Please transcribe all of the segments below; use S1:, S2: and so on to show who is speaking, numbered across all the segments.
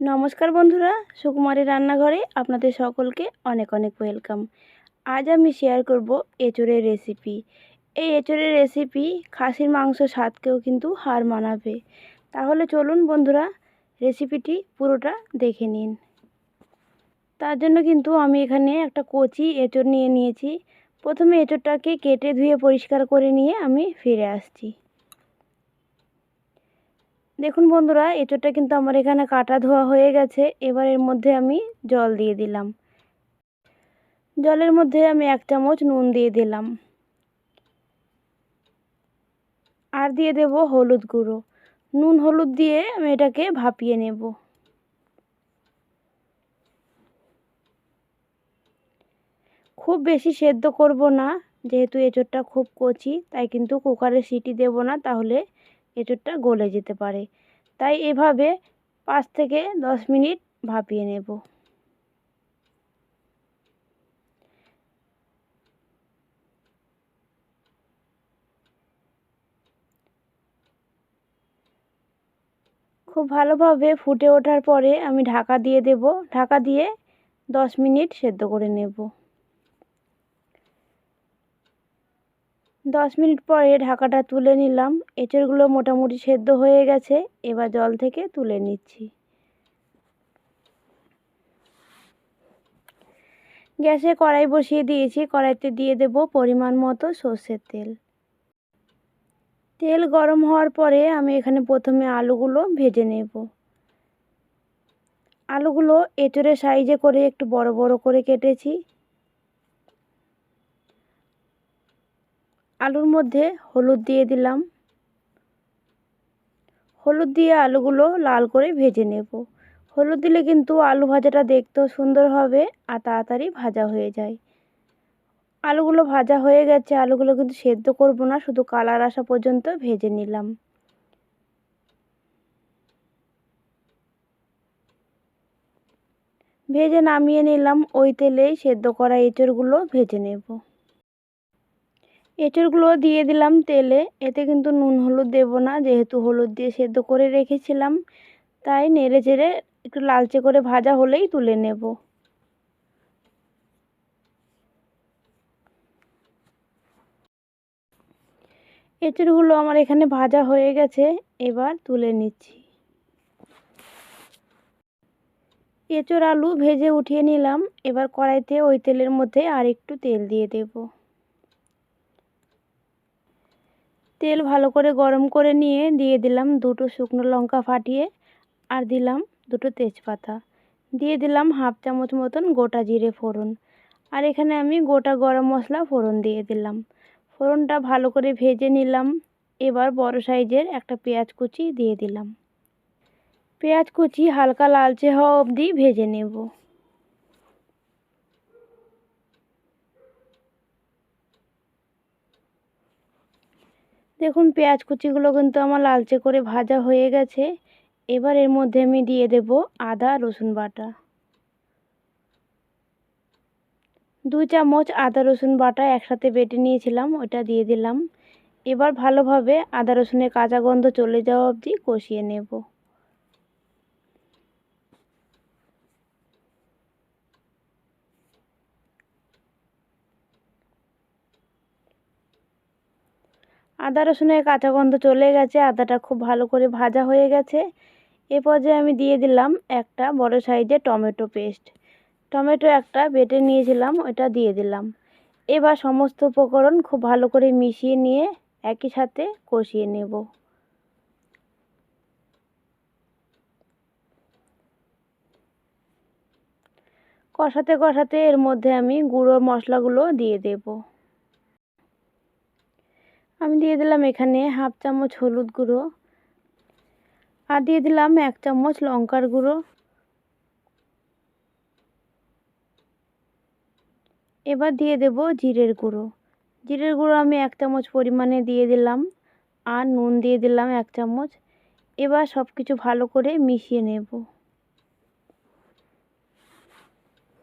S1: নমস্কার বন্ধুরা, সুকুমারী রান্নাঘরে আপনাদের সকলকে অনেক অনেক ওয়েলকাম। আজ আমি শেয়ার করব এঁচড়ের রেসিপি এই এঁচড়ের রেসিপি খাসির মাংস স্বাদকেও কিন্তু হার মানাবে। তাহলে চলুন বন্ধুরা রেসিপিটি পুরোটা দেখে নিন। তার জন্য কিন্তু আমি এখানে একটা কচি এঁচড় নিয়ে নিয়েছি। প্রথমে এঁচড়টাকে কেটে ধুয়ে পরিষ্কার করে নিয়ে আমি ফিরে আসছি। দেখুন বন্ধুরা, এঁচোড়টা কিন্তু আমার এখানে কাটা ধোয়া হয়ে গেছে। এবার এর মধ্যে আমি জল দিয়ে দিলাম। জলের মধ্যে আমি এক চামচ নুন দিয়ে দিলাম। আর দিয়ে দেব হলুদ গুঁড়ো। নুন হলুদ দিয়ে আমি এটাকে ভাপিয়ে নেব। খুব বেশি সেদ্ধ করব না, যেহেতু এঁচোড়টা খুব কচি, তাই কিন্তু কুকারে সিটি দেব না, তাহলে এঁচোড়টা গলে যেতে পারে। তাই এভাবে পাঁচ থেকে দশ মিনিট ভাপিয়ে নেব। খুব ভালোভাবে ফুটে ওঠার পরে আমি ঢাকা দিয়ে দেব। ঢাকা দিয়ে দশ মিনিট সেদ্ধ করে নেব। দশ মিনিট পরে ঢাকাটা তুলে নিলাম। এঁচড়গুলো মোটামুটি সেদ্ধ হয়ে গেছে। এবার জল থেকে তুলে নিচ্ছি। গ্যাসে কড়াই বসিয়ে দিয়েছি। কড়াইতে দিয়ে দেব পরিমাণ মতো সর্ষের তেল। তেল গরম হওয়ার পরে আমি এখানে প্রথমে আলুগুলো ভেজে নেব। আলুগুলো এঁচড়ের সাইজে করে একটু বড় বড় করে কেটেছি। আলুর মধ্যে হলুদ দিয়ে দিলাম। হলুদ দিয়ে আলুগুলো লাল করে ভেজে নেব। হলুদ দিলে কিন্তু আলু ভাজাটা দেখতেও সুন্দর হবে আর তাড়াতাড়ি ভাজা হয়ে যায়। আলুগুলো ভাজা হয়ে গেছে, আলুগুলো কিন্তু সেদ্ধ করব না, শুধু কালার আসা পর্যন্ত ভেজে নিলাম। ভেজে নামিয়ে নিলাম, ওই তেলেই সেদ্ধ করা এঁচড়গুলো ভেজে নেব। এঁচড়গুলো দিয়ে দিলাম তেলে। এতে কিন্তু নুন হলুদ দেবো না, যেহেতু হলুদ দিয়ে সেদ্ধ করে রেখেছিলাম। তাই নেড়ে চেড়ে একটু লালচে করে ভাজা হলেই তুলে নেব। এঁচড়গুলো আমার এখানে ভাজা হয়ে গেছে, এবার তুলে নিচ্ছি। এঁচড় আলু ভেজে উঠিয়ে নিলাম, এবার কড়াইতে ওই তেলের মধ্যে আর একটু তেল দিয়ে দেবো। তেল ভালো করে গরম করে নিয়ে দিয়ে দিলাম দুটো শুকনো লঙ্কা ফাটিয়ে আর দিলাম দুটো তেজপাতা। দিয়ে দিলাম হাফ চামচ মতন গোটা জিরে ফোড়ন। আর এখানে আমি গোটা গরম মশলা ফোড়ন দিয়ে দিলাম। ফোড়নটা ভালো করে ভেজে নিলাম। এবার বড় সাইজের একটা পেঁয়াজ কুচি দিয়ে দিলাম। পেঁয়াজ কুচি হালকা লালচে হওয়া অবধি ভেজে নেব। দেখুন, পেঁয়াজ কুচিগুলো কিন্তু আমার লালচে করে ভাজা হয়ে গেছে। এবার এর মধ্যে আমি দিয়ে দেব আদা, রসুন বাটা। দু চামচ আদা, রসুন বাটা একসাথে বেটে নিয়েছিলাম, ওটা দিয়ে দিলাম। এবার ভালোভাবে আদা, রসুনের কাঁচা গন্ধ চলে যাওয়া অবধি কষিয়ে নেব। আদা রসুনের কাঁচা গন্ধ চলে গেছে, আদাটা খুব ভালো করে ভাজা হয়ে গেছে। এ পর্যায়ে আমি দিয়ে দিলাম একটা বড় সাইজের টমেটো পেস্ট। টমেটো একটা বেটে নিয়েছিলাম, ওটা দিয়ে দিলাম। এবার সমস্ত উপকরণ খুব ভালো করে মিশিয়ে নিয়ে একই সাথে কষিয়ে নেব। কষাতে কষাতে এর মধ্যে আমি গুঁড়ো মশলাগুলো দিয়ে দেবো। আমি দিয়ে দিলাম এখানে হাফ চামচ হলুদ গুঁড়ো আর দিয়ে দিলাম এক চামচ লঙ্কার গুঁড়ো। এবার দিয়ে দেব জিরের গুঁড়ো। জিরের গুঁড়ো আমি এক চামচ পরিমাণে দিয়ে দিলাম আর নুন দিয়ে দিলাম এক চামচ। এবার সব কিছু ভালো করে মিশিয়ে নেব।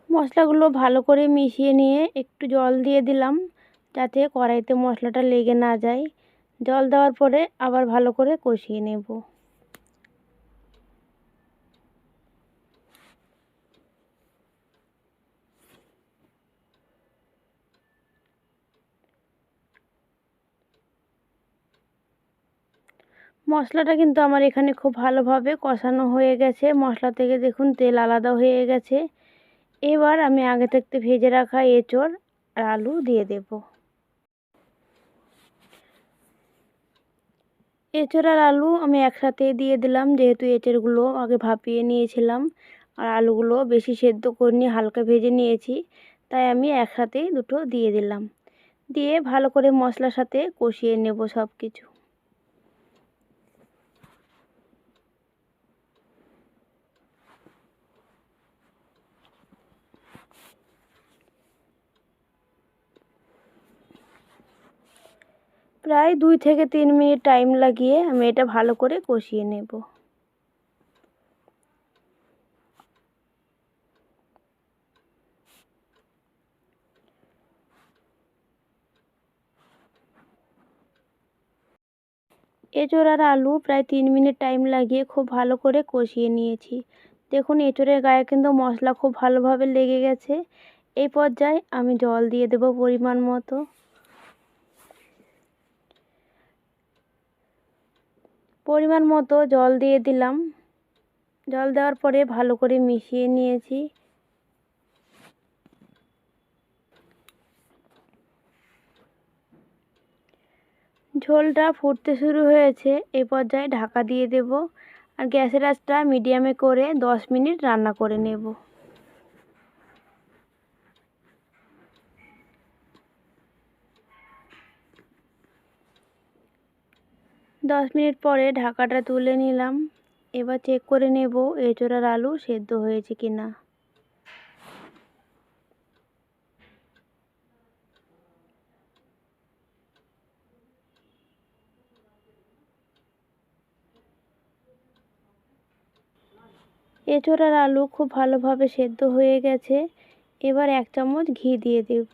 S1: মশলাগুলো ভালো করে মিশিয়ে নিয়ে একটু জল দিয়ে দিলাম। যাতে কড়াইতে মশলাটা লেগে না যায়। জল দেওয়ার পরে আবার ভালো করে কষিয়ে নেব। মশলাটা কিন্তু আমার এখানে খুব ভালোভাবে কষানো হয়ে গেছে। মশলা থেকে দেখুন তেল আলাদা হয়ে গেছে। এবার আমি আগে থাকতে ভেজে রাখা এঁচড় আর আলু দিয়ে দেবো। এঁচড় আর আলু আমি একসাথে দিয়ে দিলাম, যেহেতু এঁচড়গুলো আগে ভাপিয়ে নিয়েছিলাম। আর আলুগুলো বেশি সেদ্ধ করিনি, হালকা ভেজে নিয়েছি, তাই আমি একসাথেই দুটো দিয়ে দিলাম। দিয়ে ভালো করে মশলার সাথে কষিয়ে নেব সব কিছু প্রায় দুই থেকে তিন মিনিট টাইম লাগিয়ে আমি এটা ভালো করে কষিয়ে নেব। এঁচড় আর আলু প্রায় তিন মিনিট টাইম লাগিয়ে খুব ভালো করে কষিয়ে নিয়েছি। দেখুন, এঁচড়ের গায়ে কিন্তু মশলা খুব ভালোভাবে লেগে গেছে। এই পর্যায়ে আমি জল দিয়ে দেব পরিমাণ মতো। পরিমাণ মতো জল দিয়ে দিলাম। জল দেওয়ার পরে ভালো করে মিশিয়ে নিয়েছি। ঝোলটা ফুটতে শুরু হয়েছে, এ পর্যায়ে ঢাকা দিয়ে দেব। আর গ্যাসের আঁচটা মিডিয়ামে করে দশ মিনিট রান্না করে নেব। দশ মিনিট পরে ঢাকাটা তুলে নিলাম। এবার চেক করে নেব এঁচোড়ার আলু সেদ্ধ হয়েছে কি না এঁচোড় আর আলু খুব ভালোভাবে সেদ্ধ হয়ে গেছে। এবার এক চামচ ঘি দিয়ে দেব।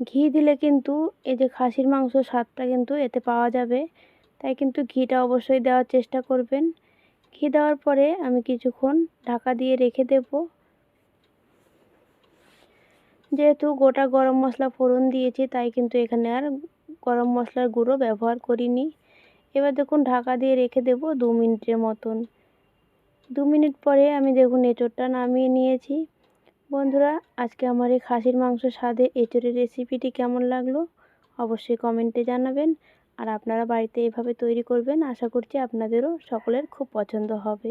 S1: ঘি দিলে কিন্তু এই যে খাসির মাংস স্বাদটা কিন্তু এতে পাওয়া যাবে। তাই কিন্তু ঘিটা অবশ্যই দেওয়ার চেষ্টা করবেন। ঘি দেওয়ার পরে আমি কিছুক্ষণ ঢাকা দিয়ে রেখে দেব। যেহেতু গোটা গরম মশলা ফোড়ন দিয়েছি, তাই কিন্তু এখানে আর গরম মশলার গুঁড়ো ব্যবহার করিনি। এবার দেখুন, ঢাকা দিয়ে রেখে দেব দু মিনিটের মতন। দু মিনিট পরে আমি দেখুন, এঁচোড়টা নামিয়ে নিয়েছি। বন্ধুরা, আজকে আমার এই খাসির মাংস স্বাদে এঁচোড়ের রেসিপিটি কেমন লাগল? অবশ্যই কমেন্টে জানাবেন। আর আপনারা বাড়িতে এভাবে তৈরি করবেন, আশা করছি আপনাদেরও সকলের খুব পছন্দ হবে।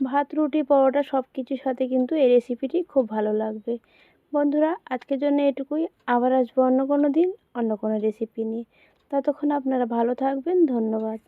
S1: ভাত, রুটি, পরোটা সব কিছুর সাথে কিন্তু এই রেসিপিটি খুব ভালো লাগবে। বন্ধুরা, আজকের জন্য এটুকুই। আবার আসব অন্য কোনো দিন অন্য কোনো রেসিপি নিয়ে। ততক্ষণ আপনারা ভালো থাকবেন। ধন্যবাদ।